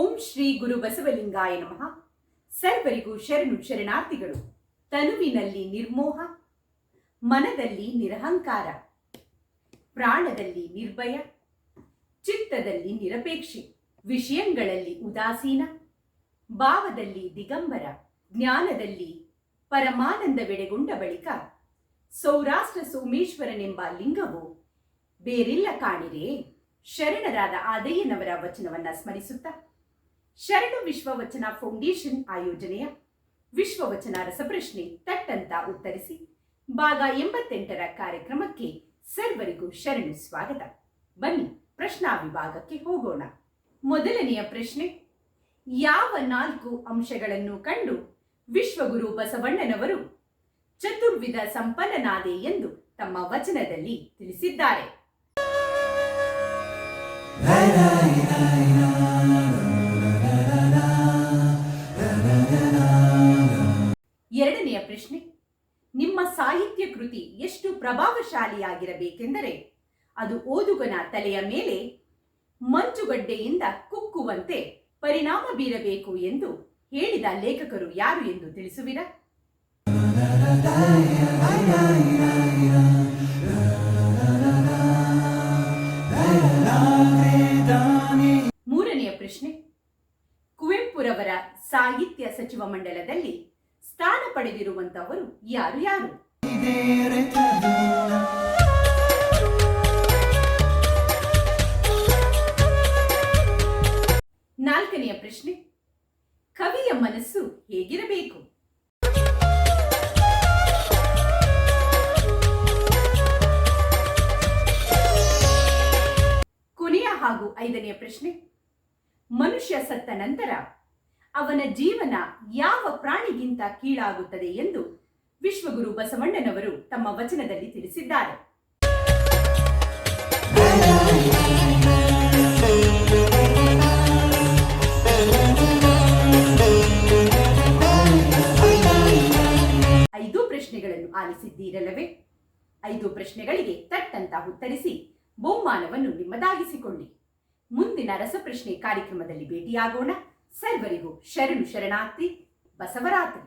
ಗುರು ಬಸವಲಿಂಗಾಯ ನಮಃ. ಸರ್ವರಿಗೂ ಶರಣು ಶರಣಾರ್ಥಿಗಳು. ತನುವಿನಲ್ಲಿ ನಿರ್ಮೋಹ, ಮನದಲ್ಲಿ ನಿರಹಂಕಾರ, ಪ್ರಾಣದಲ್ಲಿ ನಿರ್ಭಯ, ಚಿತ್ತದಲ್ಲಿ ನಿರಪೇಕ್ಷೆ, ವಿಷಯಗಳಲ್ಲಿ ಉದಾಸೀನ, ಭಾವದಲ್ಲಿ ದಿಗಂಬರ, ಜ್ಞಾನದಲ್ಲಿ ಪರಮಾನಂದವೆಡೆಗೊಂಡ ಬಳಿಕ ಸೌರಾಷ್ಟ್ರ ಸೋಮೇಶ್ವರನೆಂಬ ಲಿಂಗವು ಬೇರಿಲ್ಲ ಕಾಣಿರೆ ಶರಣರಾದ ಆದಯ್ಯನವರ ವಚನವನ್ನ ಸ್ಮರಿಸುತ್ತಾ ಶರಣು ವಿಶ್ವವಚನ ಫೌಂಡೇಶನ್ ಆಯೋಜನೆಯ ವಿಶ್ವವಚನ ರಸಪ್ರಶ್ನೆ ತಟ್ಟಂತ ಉತ್ತರಿಸಿ, ಭಾಗ ಎಂಬತ್ತೆಂಟರ ಕಾರ್ಯಕ್ರಮಕ್ಕೆ ಸರ್ವರಿಗೂ ಶರಣು ಸ್ವಾಗತ. ಬನ್ನಿ, ಪ್ರಶ್ನಾ ವಿಭಾಗಕ್ಕೆ ಹೋಗೋಣ. ಮೊದಲನೆಯ ಪ್ರಶ್ನೆ, ಯಾವ ನಾಲ್ಕು ಅಂಶಗಳನ್ನು ಕಂಡು ವಿಶ್ವಗುರು ಬಸವಣ್ಣನವರು ಚತುರ್ವಿಧ ಸಂಪನ್ನನಾದೆ ಎಂದು ತಮ್ಮ ವಚನದಲ್ಲಿ ತಿಳಿಸಿದ್ದಾರೆ? ಎರಡನೆಯ ಪ್ರಶ್ನೆ, ನಿಮ್ಮ ಸಾಹಿತ್ಯ ಕೃತಿ ಎಷ್ಟು ಪ್ರಭಾವಶಾಲಿಯಾಗಿರಬೇಕೆಂದರೆ, ಅದು ಓದುಗನ ತಲೆಯ ಮೇಲೆ ಮಂಜುಗಡ್ಡೆಯಿಂದ ಕುಕ್ಕುವಂತೆ ಪರಿಣಾಮ ಬೀರಬೇಕು ಎಂದು ಹೇಳಿದ ಲೇಖಕರು ಯಾರು ಎಂದು ತಿಳಿಸುವಿರಾ? ಮೂರನೆಯ ಪ್ರಶ್ನೆ, ಕುವೆಂಪುರವರ ಸಾಹಿತ್ಯ ಸಚಿವ ಮಂಡಲದಲ್ಲಿ ಸ್ಥಾನ ಪಡೆದಿರುವಂತವರು ಯಾರು ಯಾರು? ನಾಲ್ಕನೆಯ ಪ್ರಶ್ನೆ, ಕವಿಯ ಮನಸ್ಸು ಹೇಗಿರಬೇಕು? ಕೊನೆಯ ಹಾಗೂ ಐದನೆಯ ಪ್ರಶ್ನೆ, ಮನುಷ್ಯ ಸತ್ತ ನಂತರ ಅವನ ಜೀವನ ಯಾವ ಪ್ರಾಣಿಗಿಂತ ಕೀಳಾಗುತ್ತದೆ ಎಂದು ವಿಶ್ವಗುರು ಬಸವಣ್ಣನವರು ತಮ್ಮ ವಚನದಲ್ಲಿ ತಿಳಿಸಿದ್ದಾರೆ. ಐದು ಪ್ರಶ್ನೆಗಳನ್ನು ಆಲಿಸಿದ್ದೀರಲ್ಲವೇ? ಐದು ಪ್ರಶ್ನೆಗಳಿಗೆ ತಟ್ಟಂತ ಉತ್ತರಿಸಿ ಬಹುಮಾನವನ್ನು ನಿಮ್ಮದಾಗಿಸಿಕೊಳ್ಳಿ. ಮುಂದಿನ ರಸಪ್ರಶ್ನೆ ಕಾರ್ಯಕ್ರಮದಲ್ಲಿ ಭೇಟಿಯಾಗೋಣ. ಸರ್ವರಿಗೂ ಶರಣು ಶರಣಾರ್ಥಿ ಬಸವರಾತ್ರಿ.